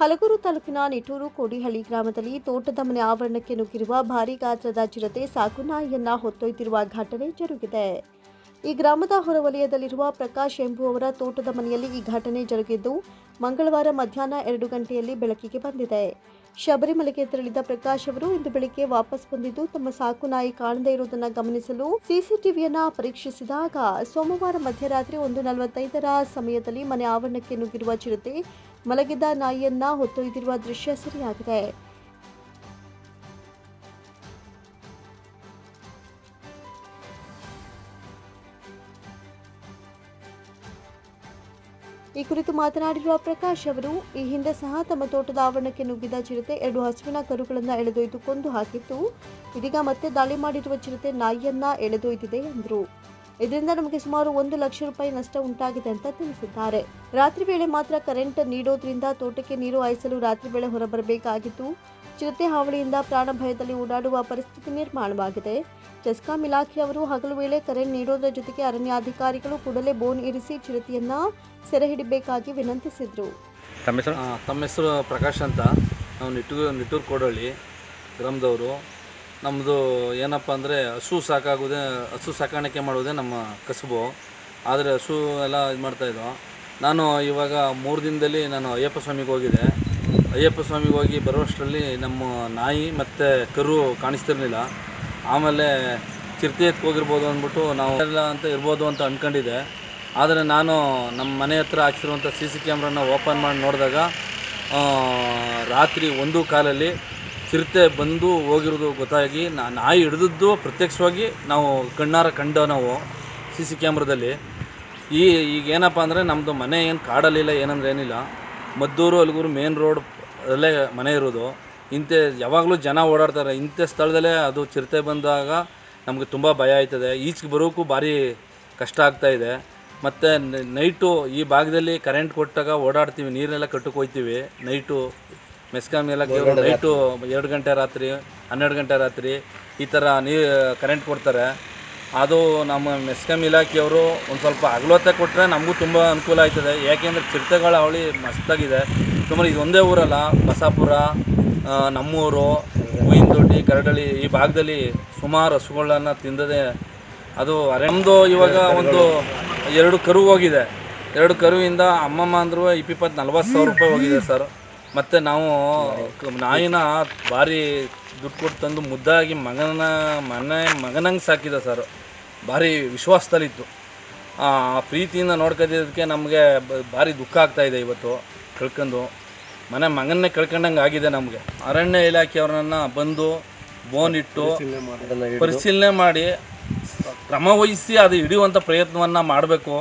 ಹಲಗೂರು ತಾಲೂಕಿನ ನಿಟೂರು ಕೋಡಿಹಳ್ಳಿ ಗ್ರಾಮದಲ್ಲಿ ತೋಟದ ಮನೆ ಆವರಣಕ್ಕೆ ನುಗ್ಗಿರುವ ಭಾರೀ ಗಾತ್ರದ ಚಿರತೆ ಸಾಕುನಾಯಿಯನ್ನ ಹೊತ್ತೊಯ್ದಿರುವ ಘಟನೆ ಜರುಗಿದೆ. ಈ ಗ್ರಾಮದ ಹೊರವಲಯದಲ್ಲಿರುವ ಪ್ರಕಾಶ್ ಎಂಬುವವರ ತೋಟದ ಮನೆಯಲ್ಲಿ ಈ ಘಟನೆ ಜರುಗಿದ್ದು, ಮಂಗಳವಾರ ಮಧ್ಯಾಹ್ನ ಎರಡು ಗಂಟೆಯಲ್ಲಿ ಬೆಳಕಿಗೆ ಬಂದಿದೆ. ಶಬರಿಮಲೆಗೆ ತೆರಳಿದ ಪ್ರಕಾಶ್ ಅವರು ಇಂದು ಬೆಳಿಗ್ಗೆ ವಾಪಸ್ ಬಂದಿದ್ದು, ತಮ್ಮ ಸಾಕು ನಾಯಿ ಕಾಣದೇ ಇರುವುದನ್ನು ಗಮನಿಸಲು ಸಿಸಿಟಿವಿಯನ್ನ ಪರೀಕ್ಷಿಸಿದಾಗ ಸೋಮವಾರ ಮಧ್ಯರಾತ್ರಿ ಒಂದು ನಲವತ್ತೈದರ ಸಮಯದಲ್ಲಿ ಮನೆ ಆವರಣಕ್ಕೆ ನುಗ್ಗಿರುವ ಚಿರತೆ ಮಲಗಿದ್ದ ನಾಯಿಯನ್ನ ಹೊತ್ತೊಯ್ದಿರುವ ದೃಶ್ಯ ಸೆರೆಯಾಗಿದೆ. ಈ ಕುರಿತು ಮಾತನಾಡಿರುವ ಪ್ರಕಾಶ್ ಅವರು, ಈ ಹಿಂದೆ ಸಹ ತಮ್ಮ ತೋಟದ ಆವರಣಕ್ಕೆ ನುಗ್ಗಿದ ಚಿರತೆ ಎರಡು ಹಸುವಿನ ಕರುಗಳನ್ನು ಎಳೆದೊಯ್ದು ಕೊಂದು ಹಾಕಿತ್ತು. ಇದೀಗ ಮತ್ತೆ ದಾಳಿ ಮಾಡಿರುವ ಚಿರತೆ ನಾಯಿಯನ್ನ ಎಳೆದೊಯ್ದಿದೆ ಎಂದರು. ಇದರಿಂದ ನಮಗೆ ಸುಮಾರು ಒಂದು ಲಕ್ಷ ರೂಪಾಯಿ ನಷ್ಟ ಉಂಟಾಗಿದೆ ಅಂತ ತಿಳಿಸಿದ್ದಾರೆ. ರಾತ್ರಿ ವೇಳೆ ಮಾತ್ರ ಕರೆಂಟ್ ನೀಡೋದ್ರಿಂದ ತೋಟಕ್ಕೆ ನೀರು ಹಾಯಿಸಲು ರಾತ್ರಿ ವೇಳೆ ಹೊರಬರಬೇಕಾಗಿತ್ತು. ಚಿರತೆ ಹಾವಳಿಯಿಂದ ಪ್ರಾಣ ಭಯದಲ್ಲಿ ಓಡಾಡುವ ಪರಿಸ್ಥಿತಿ ನಿರ್ಮಾಣವಾಗಿದೆ. ಚೆಸ್ಕಾಂ ಇಲಾಖೆಯವರು ಹಗಲು ವೇಳೆ ಕರೆ ನೀಡೋದರ ಜೊತೆಗೆ ಅರಣ್ಯಾಧಿಕಾರಿಗಳು ಕೂಡಲೇ ಬೋನ್ ಇರಿಸಿ ಚಿರತೆಯನ್ನ ಸೆರೆ ಹಿಡಿಬೇಕಾಗಿ ವಿನಂತಿಸಿದ್ರು. ತಮ್ಮ ಹೆಸರು ಪ್ರಕಾಶ್ ಅಂತ. ನಾವು ನಿಟ್ಟೂರು ನಿಟ್ಟೂರು ಕೋಡಳ್ಳಿ ಗ್ರಾಮದವರು. ನಮ್ಮದು ಏನಪ್ಪ ಅಂದರೆ ಹಸು ಸಾಕಾಗೋದೇ, ಹಸು ಸಾಕಾಣಿಕೆ ಮಾಡೋದೇ ನಮ್ಮ ಕಸುಬು. ಆದರೆ ಹಸು ಎಲ್ಲ ಇದು ಮಾಡ್ತಾಯಿದ್ದೋ ನಾನು ಇವಾಗ ಮೂರು ದಿನದಲ್ಲಿ ನಾನು ಅಯ್ಯಪ್ಪ ಸ್ವಾಮಿಗೆ ಹೋಗಿದ್ದೆ. ಅಯ್ಯಪ್ಪ ಸ್ವಾಮಿಗೆ ಹೋಗಿ ಬರುವಷ್ಟರಲ್ಲಿ ನಮ್ಮ ನಾಯಿ ಮತ್ತು ಕರು ಕಾಣಿಸ್ತಿರ್ಲಿಲ್ಲ. ಆಮೇಲೆ ಚಿರತೆ ಎತ್ಕ್ ಹೋಗಿರ್ಬೋದು ಅಂದ್ಬಿಟ್ಟು ನಾವು ಎಲ್ಲ ಅಂತ ಇರ್ಬೋದು ಅಂತ ಅಂದ್ಕೊಂಡಿದ್ದೆ ಆದರೆ ನಾನು ನಮ್ಮ ಮನೆ ಹತ್ರ ಹಾಕ್ಸಿರುವಂಥ ಸಿ ಸಿ ಕ್ಯಾಮ್ರಾನ ಓಪನ್ ಮಾಡಿ ನೋಡಿದಾಗ ರಾತ್ರಿ ಒಂದು ಕಾಲಲ್ಲಿ ಚಿರತೆ ಬಂದು ಹೋಗಿರೋದು ಗೊತ್ತಾಗಿ, ನಾ- ನಾಯಿ ಹಿಡಿದದ್ದು ಪ್ರತ್ಯಕ್ಷವಾಗಿ ನಾವು ಕಣ್ಣಾರ ಕಂಡ ನಾವು ಸಿ ಸಿ ಕ್ಯಾಮ್ರಾದಲ್ಲಿ. ಈ ಈಗ ಏನಪ್ಪ ಅಂದರೆ ನಮ್ಮದು ಮನೆ ಏನು ಕಾಡಲಿಲ್ಲ ಏನಂದ್ರೆ ಏನಿಲ್ಲ. ಮದ್ದೂರು ಅಲ್ಗೂರು ಮೇನ್ ರೋಡ್ ಅಲ್ಲೇ ಮನೆ ಇರೋದು. ಇಂಥ ಯಾವಾಗಲೂ ಜನ ಓಡಾಡ್ತಾರೆ. ಇಂಥ ಸ್ಥಳದಲ್ಲೇ ಅದು ಚಿರತೆ ಬಂದಾಗ ನಮಗೆ ತುಂಬ ಭಯ ಆಯ್ತದೆ. ಈಚೆಗೆ ಬರೋಕ್ಕೂ ಭಾರಿ ಕಷ್ಟ ಆಗ್ತಾ ಇದೆ. ಮತ್ತು ನೈಟು ಈ ಭಾಗದಲ್ಲಿ ಕರೆಂಟ್ ಕೊಟ್ಟಾಗ ಓಡಾಡ್ತೀವಿ. ನೀರನ್ನೆಲ್ಲ ಕಟ್ಟಕ್ಕೆ ಹೋಗ್ತೀವಿ ನೈಟು ಮೆಸ್ಕಾಮ್ ಎಲ್ಲ ನೈಟು ಎರಡು ಗಂಟೆ ರಾತ್ರಿ ಹನ್ನೆರಡು ಗಂಟೆ ರಾತ್ರಿ ಈ ಥರ ನೀ ಕರೆಂಟ್ ಕೊಡ್ತಾರೆ. ಅದು ನಮ್ಮ ಮೆಸ್ಕಾಂ ಇಲಾಖೆಯವರು ಒಂದು ಸ್ವಲ್ಪ ಅಗಲತೆ ಕೊಟ್ಟರೆ ನಮಗೂ ತುಂಬ ಅನುಕೂಲ ಆಯ್ತದೆ. ಯಾಕೆಂದರೆ ಚಿರತೆಗಳ ಅವಳಿ ಮಸ್ತಾಗಿದೆ. ಸುಮಾರು ಇದು ಒಂದೇ ಊರಲ್ಲ ಬಸಾಪುರ ನಮ್ಮೂರು ಹೂವಿನ ದೊಡ್ಡಿ ಕರಡಳಿ ಈ ಭಾಗದಲ್ಲಿ ಸುಮಾರು ಹಸುಗಳನ್ನ ತಿಂದದೆ ಅದು ನಮ್ಮದು ಇವಾಗ ಒಂದು ಎರಡು ಕರು ಹೋಗಿದೆ. ಎರಡು ಕರುವಿಂದ ಅಮ್ಮಮ್ಮ ಅಂದ್ರೂ ಇಪ್ಪಿಪ್ಪತ್ತು ನಲ್ವತ್ತು ಸಾವಿರ ರೂಪಾಯಿ ಹೋಗಿದೆ ಸರ್. ಮತ್ತು ನಾವು ನಾಯಿನ ಭಾರಿ ದುಡ್ಡು ಕೊಟ್ಟು ತಂದು ಮುದ್ದಾಗಿ ಮಗನ ಮನೆ ಮಗನಂಗೆ ಸಾಕಿದ ಸರ್. ಭಾರಿ ವಿಶ್ವಾಸದಲ್ಲಿತ್ತು. ಆ ಪ್ರೀತಿಯಿಂದ ನೋಡ್ಕೊಂಡಿದ್ದಕ್ಕೆ ನಮಗೆ ಭಾರಿ ದುಃಖ ಆಗ್ತಾ ಇದೆ ಇವತ್ತು ಕಳ್ಕೊಂಡು. ಮನೆ ಮಗನ್ನೇ ಕಳ್ಕೊಂಡಂಗೆ ಆಗಿದೆ ನಮಗೆ. ಅರಣ್ಯ ಇಲಾಖೆಯವ್ರನ್ನ ಬಂದು ಬೋನ್ ಇಟ್ಟು ಪರಿಶೀಲನೆ ಮಾಡಿ. ಕ್ರಮವಹಿಸಿ ಅದು ಹಿಡಿಯುವಂಥ ಪ್ರಯತ್ನವನ್ನು ಮಾಡಬೇಕು.